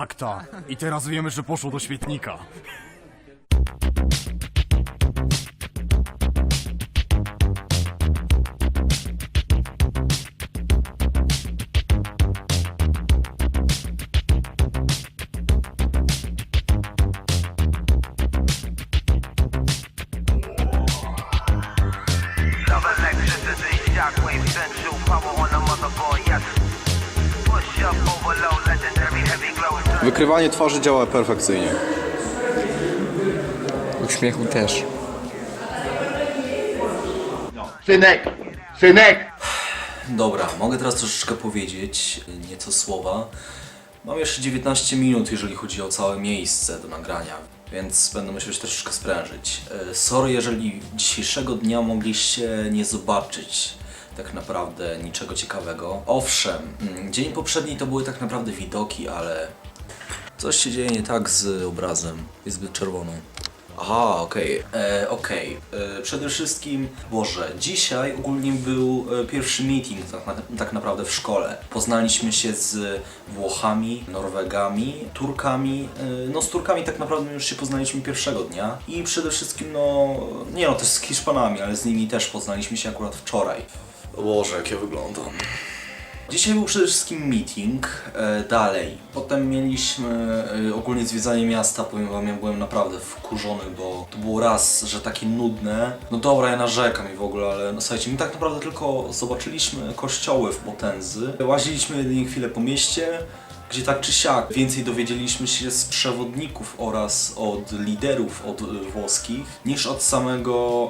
Akta. I teraz wiemy, że poszło do świetnika. Central power on the motherboard, yes. Push up, overload. Wykrywanie twarzy działa perfekcyjnie. Uśmiechu też. Synek! Synek! Dobra, mogę teraz troszeczkę powiedzieć nieco słowa. Mam jeszcze 19 minut, jeżeli chodzi o całe miejsce do nagrania, więc będę musiał się troszeczkę sprężyć. Y, Sorry, jeżeli dzisiejszego dnia mogliście nie zobaczyć tak naprawdę niczego ciekawego. Owszem, mm, dzień poprzedni to były tak naprawdę widoki, ale coś się dzieje nie tak z obrazem. Jest zbyt czerwono. Aha, okej, e, okej. E, Przede wszystkim, Boże, dzisiaj ogólnie był e, pierwszy meeting tak, na, tak naprawdę w szkole. Poznaliśmy się z Włochami, Norwegami, Turkami. E, no z Turkami tak naprawdę już się poznaliśmy pierwszego dnia. I przede wszystkim, no, nie no, też z Hiszpanami, ale z nimi też poznaliśmy się akurat wczoraj. Boże, jak ja wyglądam. Dzisiaj był przede wszystkim meeting, e, dalej. Potem mieliśmy e, ogólnie zwiedzanie miasta, powiem wam, ja byłem naprawdę wkurzony, bo to było raz, że takie nudne. No dobra, ja narzekam i w ogóle, ale no słuchajcie, my tak naprawdę tylko zobaczyliśmy kościoły w Potędzy. Łaziliśmy jedynie chwilę po mieście, gdzie tak czy siak więcej dowiedzieliśmy się z przewodników oraz od liderów od e, włoskich, niż od samego,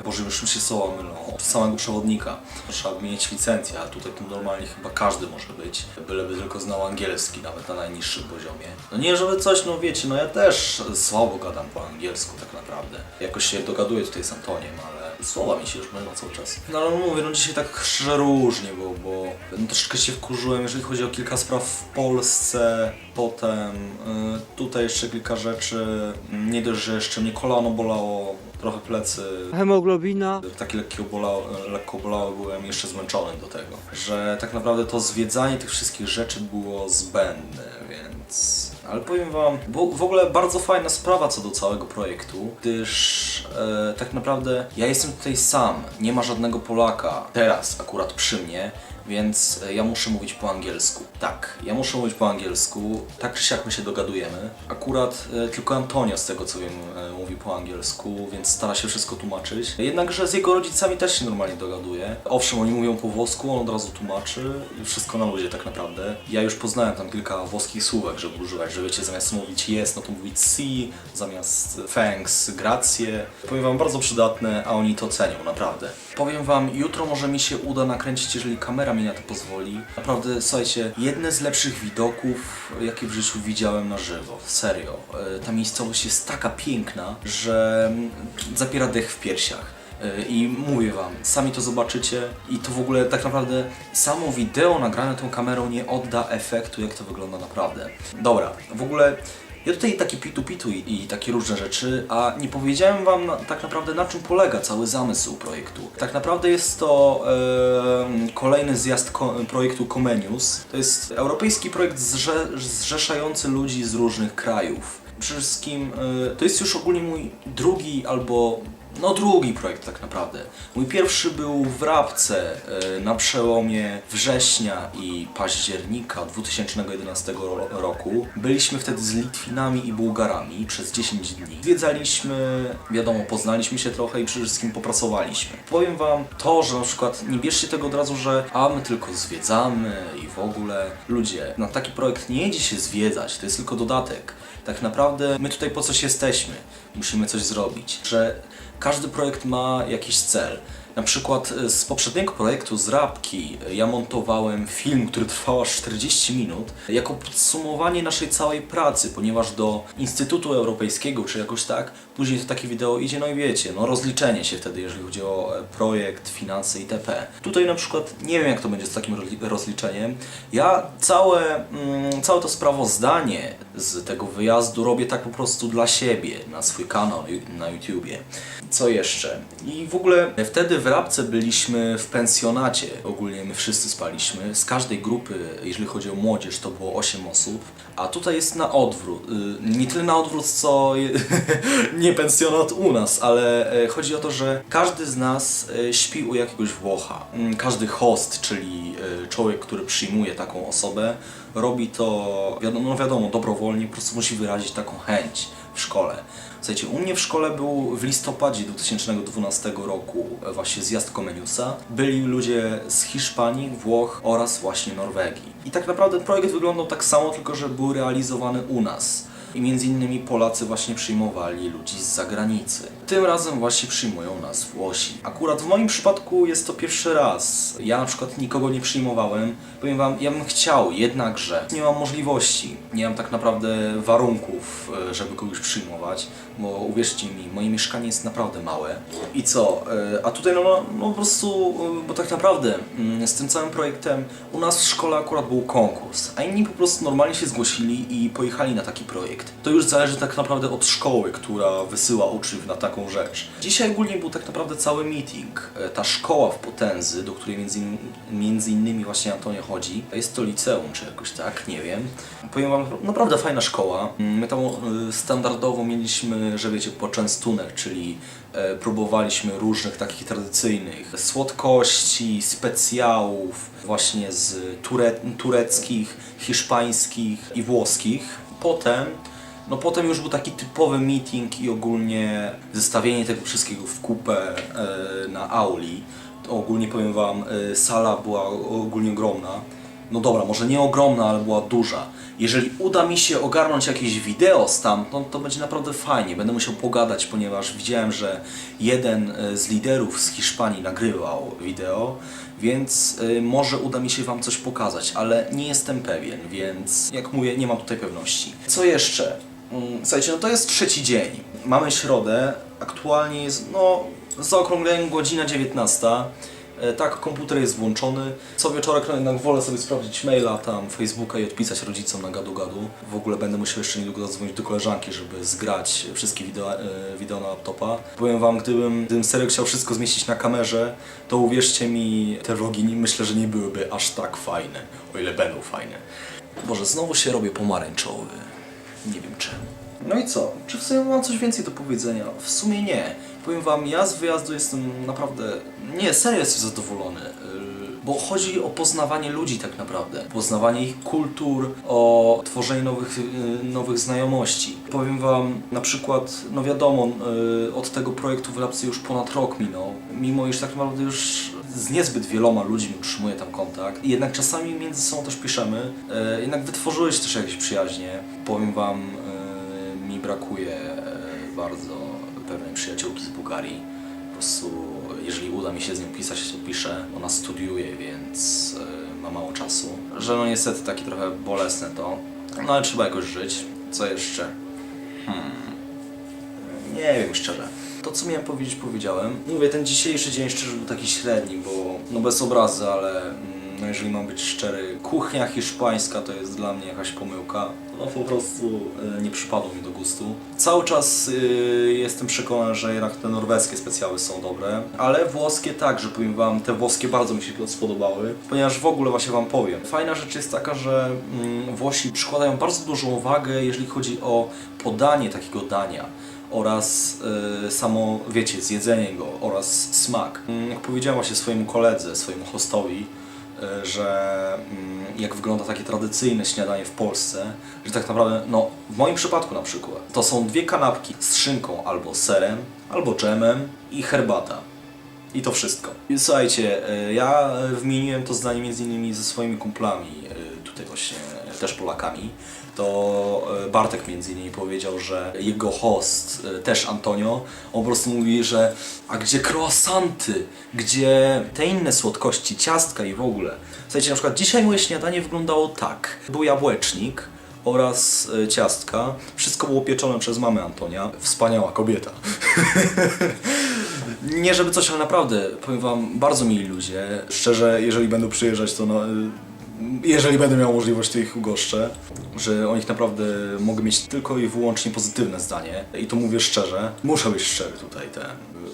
e, boże już mi się słowa mylą, od samego przewodnika. Trzeba mieć licencję, a tutaj to normalnie chyba każdy może być, byleby tylko znał angielski, nawet na najniższym poziomie. No nie, żeby coś, no wiecie, no ja też słabo gadam po angielsku tak naprawdę. Jakoś się dogaduję tutaj z Antoniem, ale słowa mi się już mylą cały czas. No ale mówię, no dzisiaj tak różnie było, bo no, troszeczkę się wkurzyłem, jeżeli chodzi o kilka spraw w Polsce, potem y, tutaj jeszcze kilka rzeczy, nie dość, że jeszcze mnie kolano bolało, trochę plecy, hemoglobina. takie lekkie bolało, lekko bolało, byłem jeszcze zmęczony do tego, że tak naprawdę to zwiedzanie tych wszystkich rzeczy było zbędne, więc... Ale powiem wam, w ogóle bardzo fajna sprawa co do całego projektu, gdyż e, tak naprawdę ja jestem tutaj sam, nie ma żadnego Polaka teraz akurat przy mnie, więc e, ja muszę mówić po angielsku. Tak, ja muszę mówić po angielsku, tak czy siak my się dogadujemy. Akurat e, tylko Antonio z tego co wiem e, mówi po angielsku, więc stara się wszystko tłumaczyć. Jednakże z jego rodzicami też się normalnie dogaduje. Owszem, oni mówią po włosku, on od razu tłumaczy i wszystko na luzie tak naprawdę. Ja już poznałem tam kilka włoskich słówek, żeby używać, że wiecie, zamiast mówić yes, no to mówić si, zamiast thanks, grazie. Powiem wam, bardzo przydatne, a oni to cenią, naprawdę. Powiem wam, jutro może mi się uda nakręcić, jeżeli kamera mi na to pozwoli. Naprawdę, słuchajcie, jedne z lepszych widoków, jakie w życiu widziałem na żywo. Serio. E, Ta miejscowość jest taka piękna, że mm, zapiera dech w piersiach. E, I mówię wam, sami to zobaczycie i to w ogóle tak naprawdę samo wideo nagrane tą kamerą nie odda efektu, jak to wygląda naprawdę. Dobra, w ogóle ja tutaj takie pitu-pitu i, i takie różne rzeczy, a nie powiedziałem wam na, tak naprawdę na czym polega cały zamysł projektu. Tak naprawdę jest to em, kolejny zjazd ko projektu Comenius. To jest europejski projekt zrze zrzeszający ludzi z różnych krajów. Przede wszystkim e, to jest już ogólnie mój drugi albo no drugi projekt tak naprawdę. Mój pierwszy był w Rabce e, na przełomie września i października 2011 ro- roku. Byliśmy wtedy z Litwinami i Bułgarami przez 10 dni. Zwiedzaliśmy, wiadomo, poznaliśmy się trochę i przede wszystkim popracowaliśmy. Powiem wam to, że na przykład nie bierzcie tego od razu, że a my tylko zwiedzamy i w ogóle. Ludzie, na taki projekt nie jedzie się zwiedzać, to jest tylko dodatek. Tak naprawdę my tutaj po coś jesteśmy. Musimy coś zrobić. Że każdy projekt ma jakiś cel. Na przykład e, z poprzedniego projektu z Rabki e, ja montowałem film, który trwał aż 40 minut jako podsumowanie naszej całej pracy, ponieważ do Instytutu Europejskiego czy jakoś tak później to takie wideo idzie, no i wiecie, no rozliczenie się wtedy, jeżeli chodzi o e, projekt, finanse itp. Tutaj na przykład nie wiem jak to będzie z takim rozli- rozliczeniem. Ja całe, mm, całe to sprawozdanie z tego wyjazdu. Robię tak po prostu dla siebie, na swój kanał na YouTubie. Co jeszcze? I w ogóle wtedy w Rabce byliśmy w pensjonacie. Ogólnie my wszyscy spaliśmy. Z każdej grupy, jeżeli chodzi o młodzież, to było 8 osób. A tutaj jest na odwrót. Y, Nie tyle na odwrót, co je- nie pensjonat u nas, ale e, chodzi o to, że każdy z nas e, śpi u jakiegoś Włocha. Mm, Każdy host, czyli e, człowiek, który przyjmuje taką osobę, robi to, wiadomo, no wiadomo, dobrowolnie, po prostu musi wyrazić taką chęć w szkole. Słuchajcie, u mnie w szkole był w listopadzie 2012 roku właśnie zjazd Comeniusa. Byli ludzie z Hiszpanii, Włoch oraz właśnie Norwegii. I tak naprawdę projekt wyglądał tak samo, tylko że był realizowany u nas. I między innymi Polacy właśnie przyjmowali ludzi z zagranicy. Tym razem właśnie przyjmują nas Włosi. Akurat w moim przypadku jest to pierwszy raz. Ja na przykład nikogo nie przyjmowałem. Powiem wam, ja bym chciał, jednakże nie mam możliwości. Nie mam tak naprawdę warunków, e, żeby kogoś przyjmować, bo uwierzcie mi, moje mieszkanie jest naprawdę małe. I co? E, A tutaj no, no, no po prostu, e, bo tak naprawdę mm, z tym całym projektem u nas w szkole akurat był konkurs, a inni po prostu normalnie się zgłosili i pojechali na taki projekt. To już zależy tak naprawdę od szkoły, która wysyła uczniów na taką rzecz. Dzisiaj ogólnie był tak naprawdę cały meeting. E, Ta szkoła w Potędzy, do której między, in- między innymi właśnie Antonio chodzi, jest to liceum czy jakoś tak, nie wiem. Powiem wam, naprawdę fajna szkoła. Mm, My tam e, standardowo mieliśmy, że wiecie, poczęstunek, czyli e, próbowaliśmy różnych takich tradycyjnych słodkości, specjałów, właśnie z ture, tureckich, hiszpańskich i włoskich. Potem no potem już był taki typowy meeting i ogólnie zestawienie tego wszystkiego w kupę e, na auli. To ogólnie powiem wam, e, sala była ogólnie ogromna. No dobra, może nie ogromna, ale była duża. Jeżeli uda mi się ogarnąć jakieś wideo stamtąd, to będzie naprawdę fajnie. Będę musiał pogadać, ponieważ widziałem, że jeden e, z liderów z Hiszpanii nagrywał wideo, więc y, może uda mi się Wam coś pokazać, ale nie jestem pewien, więc jak mówię, nie mam tutaj pewności. Co jeszcze? Mm, Słuchajcie, no to jest trzeci dzień. Mamy środę, aktualnie jest, no, zaokrągleniem godzina 19. E, Tak, komputer jest włączony. Co wieczorek no jednak wolę sobie sprawdzić maila, tam Facebooka i odpisać rodzicom na gadu-gadu. W ogóle będę musiał jeszcze niedługo zadzwonić do koleżanki, żeby zgrać wszystkie wideo, e, wideo na laptopa. Powiem wam, gdybym, gdybym serio chciał wszystko zmieścić na kamerze, to uwierzcie mi, te vlogi myślę, że nie byłyby aż tak fajne, o ile będą fajne. Boże, znowu się robię pomarańczowy. Nie wiem czemu. No i co? Czy w sumie mam coś więcej do powiedzenia? W sumie nie. Powiem wam, ja z wyjazdu jestem naprawdę... Nie, serio jestem zadowolony. Yy, Bo chodzi o poznawanie ludzi tak naprawdę. Poznawanie ich kultur, o tworzenie nowych, yy, nowych znajomości. Powiem wam, na przykład, no wiadomo, yy, od tego projektu w Lapsy już ponad rok minął. Mimo iż tak naprawdę już z niezbyt wieloma ludźmi utrzymuję tam kontakt. I jednak czasami między sobą też piszemy. Yy, Jednak wytworzyły się też jakieś przyjaźnie. Powiem wam, brakuje yy, bardzo pewnej przyjaciółki z Bułgarii. Po prostu, jeżeli uda mi się z nią pisać, to piszę. Ona studiuje, więc yy, ma mało czasu. Że no niestety takie trochę bolesne to. No ale trzeba jakoś żyć. Co jeszcze? Nie wiem szczerze. To co miałem powiedzieć, powiedziałem. Mówię, ten dzisiejszy dzień szczerze był taki średni, bo no bez obrazy, ale mm, no jeżeli mam być szczery, kuchnia hiszpańska to jest dla mnie jakaś pomyłka. No po prostu e, nie przypadło mi do gustu. Cały czas y, jestem przekonany, że jednak te norweskie specjały są dobre, ale włoskie także, powiem wam, te włoskie bardzo mi się spodobały, ponieważ w ogóle właśnie wam powiem. Fajna rzecz jest taka, że mm, Włosi przykładają bardzo dużą wagę, jeżeli chodzi o podanie takiego dania oraz y, samo, wiecie, zjedzenie go oraz smak. Mm, Jak powiedziałem właśnie swojemu koledze, swojemu hostowi, że mm, jak wygląda takie tradycyjne śniadanie w Polsce, że tak naprawdę, no w moim przypadku na przykład, to są dwie kanapki z szynką albo serem, albo dżemem i herbata. I to wszystko. Słuchajcie, y, ja wymieniłem to zdanie między innymi ze swoimi kumplami, tutaj właśnie też Polakami. To y, Bartek między innymi powiedział, że jego host, y, też Antonio, on po prostu mówi, że a gdzie croissanty, gdzie te inne słodkości, ciastka i w ogóle. Słuchajcie, na przykład dzisiaj moje śniadanie wyglądało tak. Był jabłecznik, oraz y, ciastka. Wszystko było pieczone przez mamę Antonia. Wspaniała kobieta. Nie żeby coś, ale naprawdę, powiem wam, bardzo mili ludzie. Szczerze, jeżeli będą przyjeżdżać, to no, jeżeli będę miał możliwość, to ich ugoszczę, że o nich naprawdę mogę mieć tylko i wyłącznie pozytywne zdanie. I to mówię szczerze. Muszę być szczery tutaj. Ten.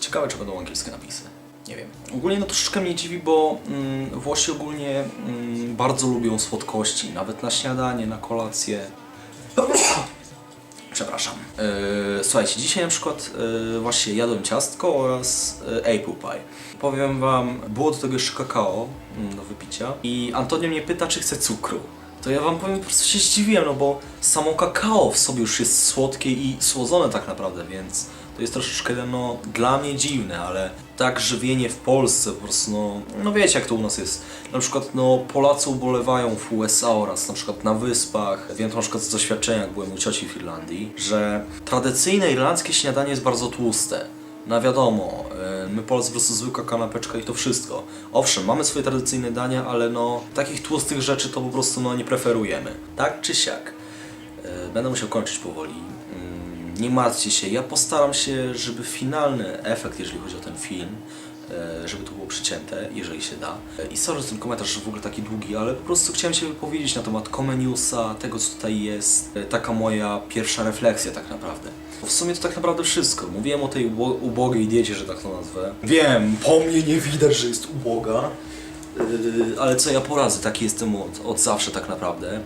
Ciekawe, czy będą angielskie napisy. Nie wiem. Ogólnie no troszeczkę mnie dziwi, bo mm, Włosi ogólnie mm, bardzo lubią słodkości, nawet na śniadanie, na kolację. Przepraszam. Yy, słuchajcie, dzisiaj na przykład yy, właśnie jadłem ciastko oraz yy, apple pie. Powiem wam, było do tego jeszcze kakao mm, do wypicia i Antonio mnie pyta, czy chce cukru. To ja wam powiem, po prostu się zdziwiłem, no bo samo kakao w sobie już jest słodkie i słodzone tak naprawdę, więc to jest troszeczkę no dla mnie dziwne, ale tak żywienie w Polsce po prostu no, no wiecie jak to u nas jest. Na przykład no Polacy ubolewają w USA oraz na przykład na wyspach. Wiem to na przykład z doświadczenia, jak byłem u cioci w Irlandii, że tradycyjne irlandzkie śniadanie jest bardzo tłuste. No wiadomo, y, my Polacy po prostu zwykła kanapeczka i to wszystko. Owszem, mamy swoje tradycyjne dania, ale no takich tłustych rzeczy to po prostu no nie preferujemy. Tak czy siak. Y, Będę musiał kończyć powoli. Nie martwcie się, ja postaram się, żeby finalny efekt, jeżeli chodzi o ten film, e, żeby to było przycięte, jeżeli się da. E, I sorry, że ten komentarz w ogóle taki długi, ale po prostu chciałem się wypowiedzieć na temat Comeniusa, tego co tutaj jest. E, Taka moja pierwsza refleksja tak naprawdę. Bo w sumie to tak naprawdę wszystko. Mówiłem o tej ubo- ubogiej diecie, że tak to nazwę. Wiem, po mnie nie widać, że jest uboga. Ale co ja poradzę, taki jestem od, od zawsze tak naprawdę.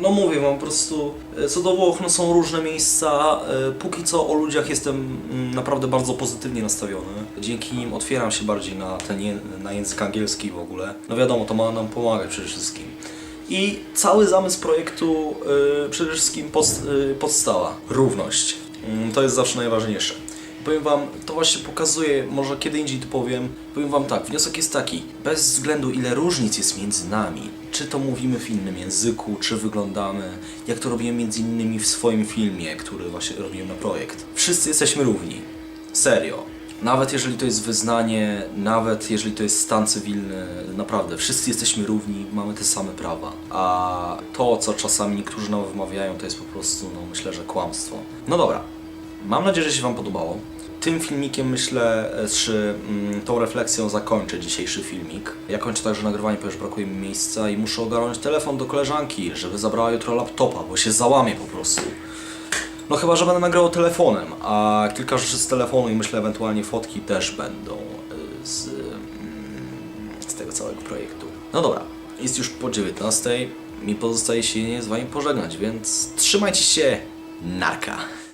No mówię wam po prostu, e, co do Włoch, no są różne miejsca. e, Póki co o ludziach jestem mm, naprawdę bardzo pozytywnie nastawiony. Dzięki nim otwieram się bardziej na ten na język angielski w ogóle. No wiadomo, to ma nam pomagać przede wszystkim. I cały zamysł projektu e, przede wszystkim podstawa, równość. Mm, To jest zawsze najważniejsze. Powiem Wam, to właśnie pokazuje, może kiedy indziej to powiem. Powiem Wam tak, wniosek jest taki, bez względu ile różnic jest między nami, czy to mówimy w innym języku, czy wyglądamy, jak to robiłem między innymi w swoim filmie, który właśnie robiłem na projekt. Wszyscy jesteśmy równi. Serio. Nawet jeżeli to jest wyznanie, nawet jeżeli to jest stan cywilny, naprawdę, wszyscy jesteśmy równi, mamy te same prawa. A to, co czasami niektórzy nam wymawiają, to jest po prostu, no myślę, że kłamstwo. No dobra, Mam nadzieję, że się Wam podobało. Tym filmikiem myślę, e, czy mm, tą refleksją zakończę dzisiejszy filmik. Ja kończę także nagrywanie, ponieważ brakuje mi miejsca i muszę ogarnąć telefon do koleżanki, żeby zabrała jutro laptopa, bo się załamie po prostu. No chyba, że będę nagrał telefonem, a kilka rzeczy z telefonu i myślę ewentualnie fotki też będą y, z, mm, z tego całego projektu. No dobra, jest już po 19. Mi pozostaje się z Wami pożegnać, więc trzymajcie się, narka.